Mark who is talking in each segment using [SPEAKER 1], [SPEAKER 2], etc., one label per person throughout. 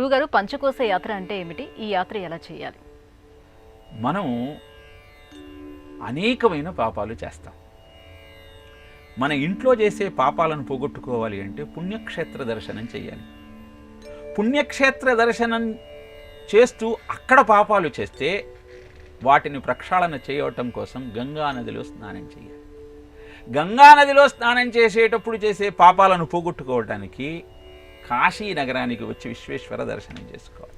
[SPEAKER 1] గురువుగారు పంచకోశ యాత్ర అంటే ఏమిటి? ఈ యాత్ర ఎలా చేయాలి?
[SPEAKER 2] మనం అనేకమైన పాపాలు చేస్తాం. మన ఇంట్లో చేసే పాపాలను పోగొట్టుకోవాలి అంటే పుణ్యక్షేత్ర దర్శనం చేయాలి. పుణ్యక్షేత్ర దర్శనం చేస్తూ అక్కడ పాపాలు చేస్తే వాటిని ప్రక్షాళన చేయటం కోసం గంగా నదిలో స్నానం చేయాలి. గంగా నదిలో స్నానం చేసేటప్పుడు చేసే పాపాలను పోగొట్టుకోవటానికి కాశీ నగరానికి వచ్చి విశ్వేశ్వర దర్శనం చేసుకోవాలి.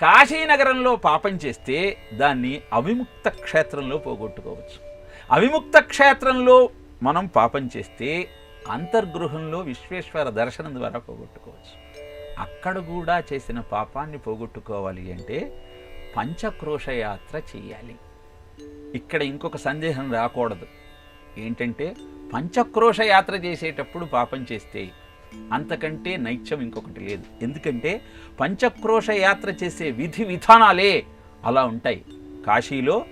[SPEAKER 2] కాశీ నగరంలో పాపం చేస్తే దాన్ని అవిముక్త క్షేత్రంలో పోగొట్టుకోవచ్చు. అవిముక్త క్షేత్రంలో మనం పాపం చేస్తే అంతర్గృహంలో విశ్వేశ్వర దర్శనం ద్వారా పోగొట్టుకోవచ్చు. అక్కడ కూడా చేసిన పాపాన్ని పోగొట్టుకోవాలి అంటే పంచక్రోషయాత్ర చేయాలి. ఇక్కడ ఇంకొక సందేహం రాకూడదు. ఏంటంటే పంచక్రోషయాత్ర చేసేటప్పుడు పాపం చేస్తే అంతకంటే నైత్యం ఇంకొకటి లేదు. ఎందుకంటే పంచక్రోష యాత్ర చేసే విధి విధానాలే అలా ఉంటాయి. కాశీలో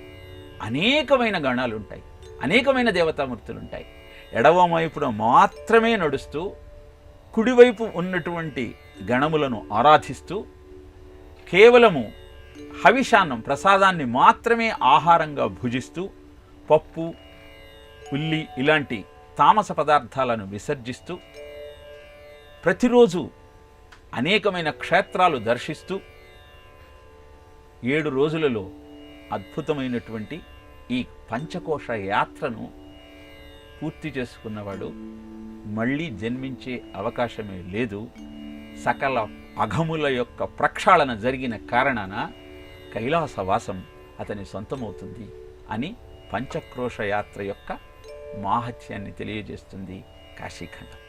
[SPEAKER 2] అనేకమైన గణాలు ఉంటాయి. అనేకమైన దేవతామూర్తులు ఉంటాయి ఎడవ వైపున మాత్రమే నడుస్తూ కుడివైపు ఉన్నటువంటి గణములను ఆరాధిస్తూ కేవలము హవిషాన్నం ప్రసాదాన్ని మాత్రమే ఆహారంగా భుజిస్తూ పప్పు ఉల్లి ఇలాంటి తామస పదార్థాలను విసర్జిస్తూ ప్రతిరోజు అనేకమైన క్షేత్రాలు దర్శిస్తూ ఏడు రోజులలో అద్భుతమైనటువంటి ఈ పంచకోశ యాత్రను పూర్తి చేసుకున్నవాడు మళ్ళీ జన్మించే అవకాశమే లేదు. సకల అఘముల యొక్క ప్రక్షాళన జరిగిన కారణాన కైలాసవాసం అతని సొంతమవుతుంది అని పంచక్రోశ యాత్ర యొక్క మాహత్యాన్ని తెలియజేస్తుంది కాశీఖండం.